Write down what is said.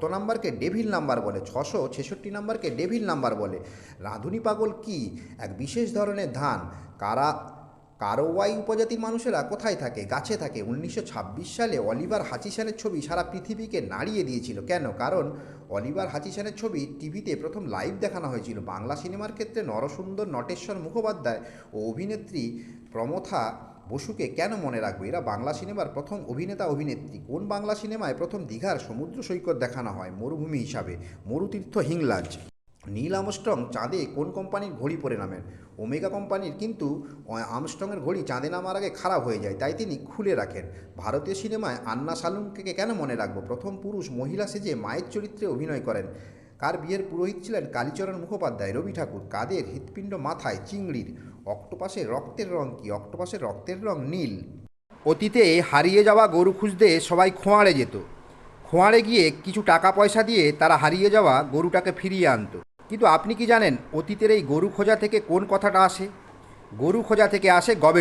কত নাম্বারকে devil number বলে, ছশো ছেষট্টি নাম্বারকে ডেভিল নাম্বার বলে। রাঁধুনি পাগল কি? এক বিশেষ ধরনের ধান। কারা কারোয়াই উপজাতির মানুষেরা কোথায় থাকে? গাছে থাকে। উনিশশো ছাব্বিশ সালে অলিভার হাচিসানের ছবি সারা পৃথিবীকে নাড়িয়ে দিয়েছিল। কেন? কারণ অলিভার হাচিসানের ছবি টিভিতে প্রথম লাইভ দেখানো হয়েছিল। বাংলা সিনেমার ক্ষেত্রে নরসুন্দর নটেশ্বর মুখোপাধ্যায় ও অভিনেত্রী প্রমথা বসুকে কেন মনে রাখবে? এরা বাংলা সিনেমার প্রথম অভিনেতা, অভিনেত্রী। কোন বাংলা সিনেমায় প্রথম দীঘার সমুদ্র সৈকত দেখানো হয়? মরুভূমি হিসাবে। মরুতীর্থ হিংলাজ। নীল আমস্ট্রং চাঁদে কোন কোম্পানির ঘড়ি পরে নামেন? ওমেগা কোম্পানির কিন্তু আমস্ট্রংয়ের ঘড়ি চাঁদে নামার আগে খারাপ হয়ে যায়, তাই তিনি খুলে রাখেন। ভারতীয় সিনেমায় আন্না সালুমকে কেন মনে রাখব? প্রথম পুরুষ মহিলা সেজে মায়ের চরিত্রে অভিনয় করেন। কার বিয়ের পুরোহিত ছিলেন কালীচরণ মুখোপাধ্যায়? রবি ঠাকুর। কাদের হৃৎপিণ্ড মাথায় চিংড়ির? অক্টোপাসের রক্তের রং কি? অক্টোপাসের রক্তের রং নীল। অতীতে হারিয়ে যাওয়া গরু খুঁজতে সবাই খোঁয়াড়ে যেত। খোঁয়াড়ে গিয়ে কিছু টাকা পয়সা দিয়ে তারা হারিয়ে যাওয়া গরুটাকে ফিরিয়ে আনত। কিন্তু আপনি কি জানেন অতীতের এই গরু খোঁজা থেকে কোন কথাটা আসে? গরু খোঁজা থেকে আসে গবেষণা।